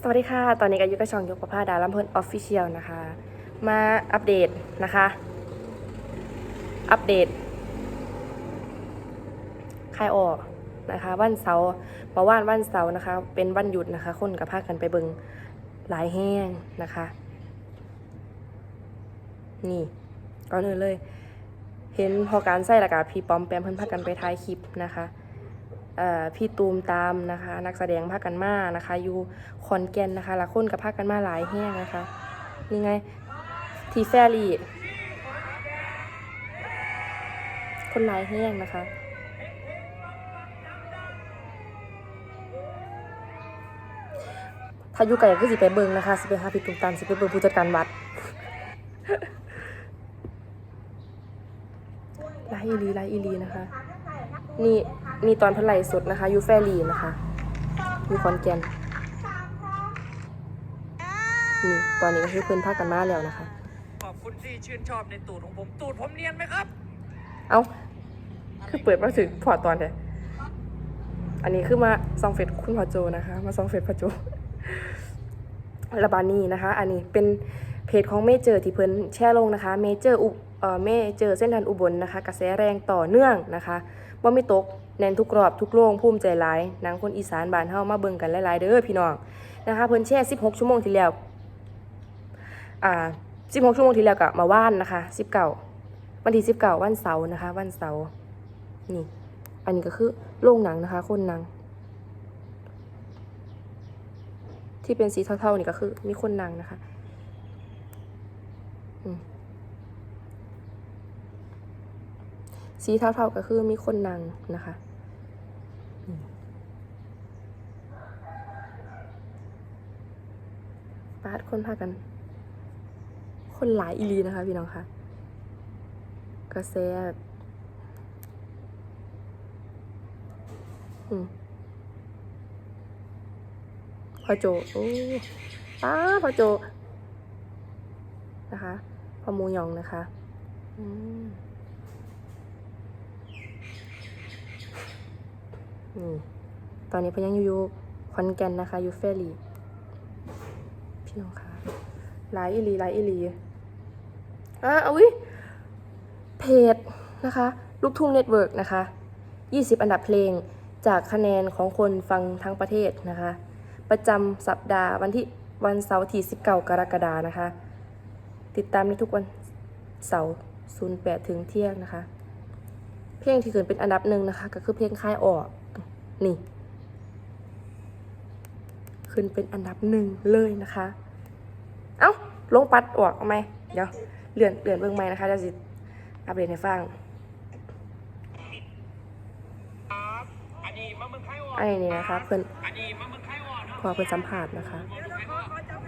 สวัสดีค่ะ ตอนนี้ก็อยู่กับช่องยกประภาดาลำเพลินออฟฟิเชียลนะคะ มาอัปเดตนะคะ อัปเดตคายออกนะคะ วันเสาร์เมื่อวานวันเสาร์นะคะ เป็นวันหยุดนะคะ คนกับพากันไปเบิงหลายแห้งนะคะ นี่ก่อนอื่นเลย เห็นพอการใส่ละกาพี่ปอมแปมเพิ่นพากันไปถ่ายคลิปนะคะ พี่ตูมตามนะคะ นักแสดงพาคกันมานะคะอยู่ขอนแก่นนะคะละคนกับพาคกันมาหลายแห้งนะคะนี่ไงทีแฟรี่คนหลายแห้งนะคะถ้าอยู่ไกลก็สิไปเบิงนะคะสิไปหาพี่ตุ้มตามสิไปเบิงผู้จัดการวัดไลอีลีไลอีลีนะคะ นี่นี่ตอนเพนไลฟ์สดนะคะอยู่แฟรีนะคะอยู่ขอนแก่นนี่ตอนนี้ก็คือเพื่อนพากันมาแล้วนะคะ ขอบคุณที่ชื่นชอบในตูดของผม ตูดผมเนียนไหมครับ เอ้าคือเปิดมาถึงพอตอนเดียอันนี้คือมาซองเฟซคุณพอโจนะคะ มาซองเฟซพอโจระบานี่นะคะ อันนี้เป็นเพจของเมเจอร์ที่เพิ่นแช่ลงนะคะ เมเจอร์อุ เอ่เจอเส้นทันอุบลนะคะ กระแสแรงต่อเนื่องนะคะว่าไม่ตกแน่นทุกรอบทุกโรงภูมิใจหลายนังคนอีสานบานเฮามาเบิ่งกันหลายๆเด้อพี่น้องนะคะเพิ่นแช่16 ชั่วโมงที่แล้วอ่า16 ชั่วโมงที่แล้วก็มาว่านนะคะ19วันที่19วันเสาร์นะคะ วันเสาร์นี่อันนี้ก็คือโรงหนังนะคะ คนหนัง ที่เป็นสีเทาๆนี่ก็คือ มีคนหนังนะคะ อืม สีเทาๆก็คือมีคนนังนะคะปาดคนพากัน คนหลายอีลีนะคะพี่น้องคะกระแสแบพอโจโอ้ป้าพอโจนะคะพอมูยองนะคะ อืม นี่ตอนนี้พยังอยู่อยู่คอนแกนนะคะอยู่เฟรีพี่น้องคะไลฟ์อีหลีไลฟ์อีหลีอะอุ้ยเพจนะคะ ลูกทุ่งเน็ตเวิร์กนะคะ 20 อันดับเพลงจากคะแนนของคนฟังทั้งประเทศนะคะ ประจำสัปดาห์วันที่วันเสาร์ที่ 19 กรกฎานะคะ ติดตามในทุกวันเสาร์08ถึงเที่ยงนะคะ เพลงที่ขึ้นเป็นอันดับหนึ่งนะคะ ก็คือเพลงค่ายออก นี่ ขึ้นเป็นอันดับหนึ่งเลยนะคะ เอ้า ลงปัดออกเอาไหมเดี๋ยวเลื่อนเลื่อนเบิ่งไหมนะคะจะสิอัปเดตให้ฟังครับอันนี้มะมึงไข่วอนอันนี้นะคะเพื่อนอันนี้มะมึงไข่วอนพอเพื่อนสัมผัสนะคะ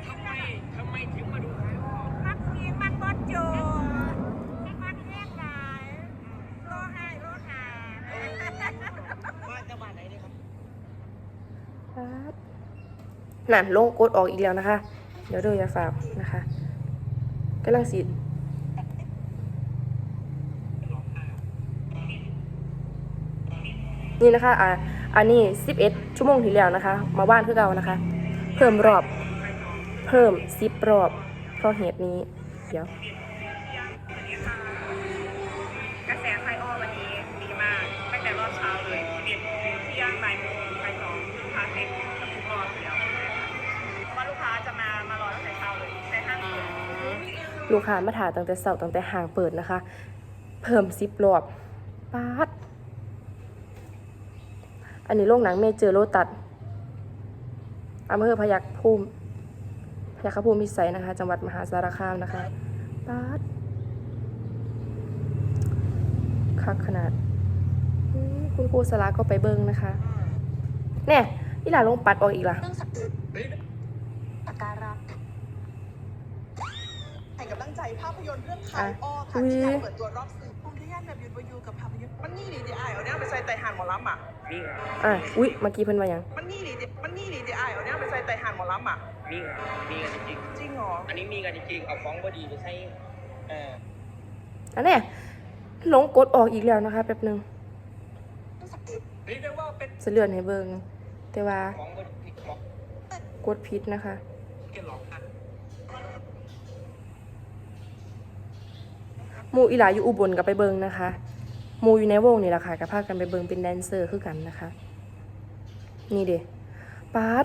ทำไมทำไมถึงมาดูไข่วอนมักเสียงมันบดโจมันแห้งหลายโลให้โลหา มาจังหวัดไหนเนี่ยครับ นั่นลงกดออกอีกแล้วนะคะ เดี๋ยวดูยาฝากนะคะกำลังสีนี่นะคะ อ่า อันนี้ 11 ชั่วโมงที่แล้วนะคะ มาบ้านคือเก่านะคะ เพิ่มรอบ เพิ่ม 10 รอบ เพราะเหตุนี้ เดี๋ยว ลูกค้ามาถ่ายตั้งแต่เสาร์ตั้งแต่ห่างเปิดนะคะ เพิ่มซิปรอบปาดอันนี้โรงหนังเมเจอร์โลตัดอำเภอพยัคฆ์ภูมิพยัคฆภูมิพิสัยนะคะ จังหวัดมหาสารคามนะคะปาดคักขนาด คุณครูสลาก็ไปเบิ้งนะคะเนี่ยนี่หลาลงปัดออกอีกล่ะสักการะ ให้กำลังใจภาพยนตร์เรื่องขายอะอ้อค่ะอุ๊ยที่งานเปิดตัวรอบสื่อผมที่งานแบบยุดวายูกับภาพยนตร์มันนี่ดีดีไอเอาเนี่ยไปใส่ไตหันหมอลำอะมีเหรออะอุ๊ยเมื่อกี้เพิ่นว่าหยังมันนี่ดีดีมันนี่ดีดีไอเอาเนี่ยไปใส่ไตหันหมอลำอะมีเหรอมีกันจริงจริงเหรอๆอันนี้มีกันจริงๆเอาของบดีไปใช้เอ่ออันเนี้ยหลงกดออกอีกแล้วนะคะแป๊บหนึงเรียกได้ว่าเป็นจะเลื่อนให้เบิ่งแต่ว่าของบดีของกดพิษนะคะ แกหลอกกัน ห มูอีหลาอยู่อุบลกับไปเบิงนะคะมูอยู่ในวงนี่แหละค่ะกับพากันไปเบิงเป็นแดนเซอร์คือกันนะคะ นี่เด้ปาร์ต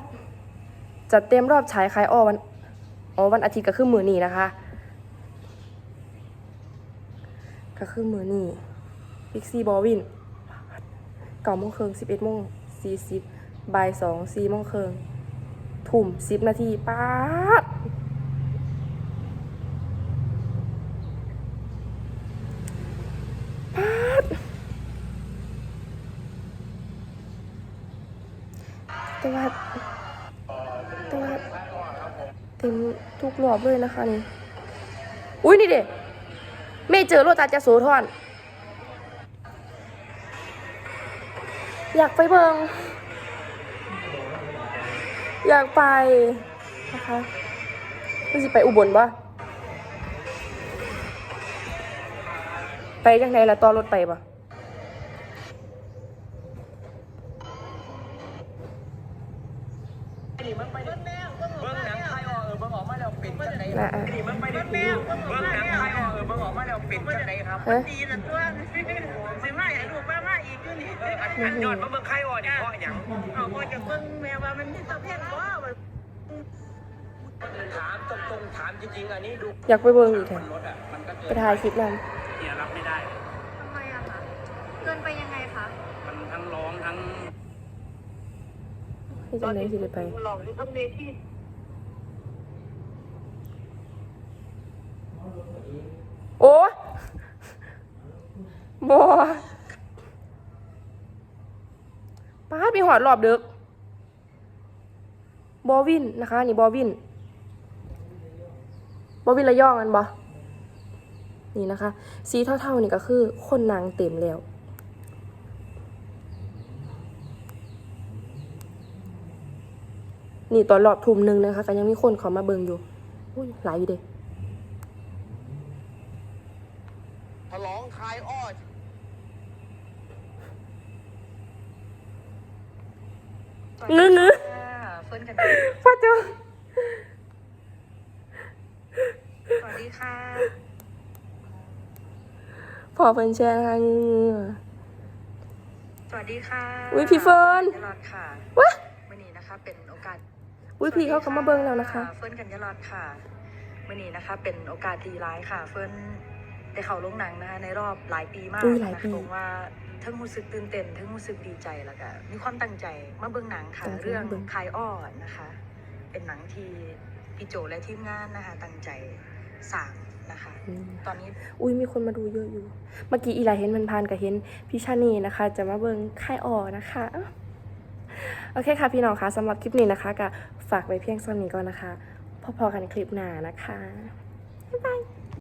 จัดเต็มรอบฉายคลายอ้อวันอ๋อวันอาทิตย์ก็คือมือนี่นะคะ ก็คือมือนี่บิ๊กซีบอวินเก้าโมงครึ่งสิบเอ็ดโมงสี่สิบบ่ายสองสี่โมงครึ่งทุ่มสิบนาทีปาร์ต แต่ว่า แต่ว่าเต็มทุกรอบเลยนะคะนี่ อุ้ยนี่เด็ไม่เจอโรตาจะโสธรอยากไปเบิงอยากไปนะคะไม่สิไปอุบลปะไปจังไหนล่ะต่อรถไปป บิ้งหนังไทยออกเออเบิ้งออกมาแล้วเป็นจังไดนะอะนี่มันไปได้ปูเบิ้งหนังไทยออกเออเบิ้งออกมาแล้วเป็นจังไดครับฮะดีนะตัวสิมาอย่าลูกมามาอีกอยู่นี่เอออันอันยอดมาเบิ้งไทยออกนี่เพราะหยังเอาพ่อจะเบิ่งแม่ว่ามันมีตะเพียนบ่ว่าถามตรงๆถามจริงๆอันนี้ดูอยากไปเบิงอีกแถรถอะมันก็เกิไปถ่ายคลิปนั้นเนี่ยรับไม่ได้ทำไมอะคะเกินไปยังไงคะมันทั้งร้องทั้ง ให้จังไหนสิได้ไปลองดูทำเวทีโอ้บอป้าดไปหอดรอบเดึกบอวินนะคะ นี่บอวินบอวินระยองกันบอนี่นะคะ สีเท่าๆนี่ก็คือ คนนางเต็มแล้ว นี่ตอนรอบทุ่มหนึ่งนะคะก็ยังมีคนเขามาเบิงอยู่อุ้ยหลายอยู่เด้ฉลองคลายอ้องื้องื้อเฟิร์นกันพ่อเจ้าสวัสดีค่ะพอเฟิร์นแชร์นะคะงื้องื้อสวัสดีค่ะอุ๊ยพี่เฟิร์นยลอดค่ะวะวันนี้นะคะเป็นโอกาส อุ้ยพี่เขาก็มาเบิงแล้วนะคะ เฟิร์นกันยลอดค่ะวันนี้นะคะ เป็นโอกาสดีร้ายค่ะ เฟิร์นได้เข้าโรงหนังนะคะในรอบหลายปีมากอุ้ยหลายปีนะคะผมว่าทั้งรู้สึกตื่นเต้นทั้งรู้สึกดีใจแล้วก็มีความตั้งใจมาเบิ่งหนังค่ะเรื่องคายอ้อนะคะ เป็นหนังที่พี่โจและทีมงานนะคะ ตั้งใจสร้างนะคะ อืมตอนนี้ อุ้ยมีคนมาดูเยอะอยู่ เมื่อกี้อีไลเห็นมันพานกับเห็นพี่ชานีนะคะ จะมาเบิงค่ายออนะคะ โอเคค่ะพี่น้องคะสำหรับคลิปนี้นะคะก็ ฝากไว้เพียงเท่านี้ก่อนนะคะ พอๆกันคลิปหน้านะคะ บ๊ายบาย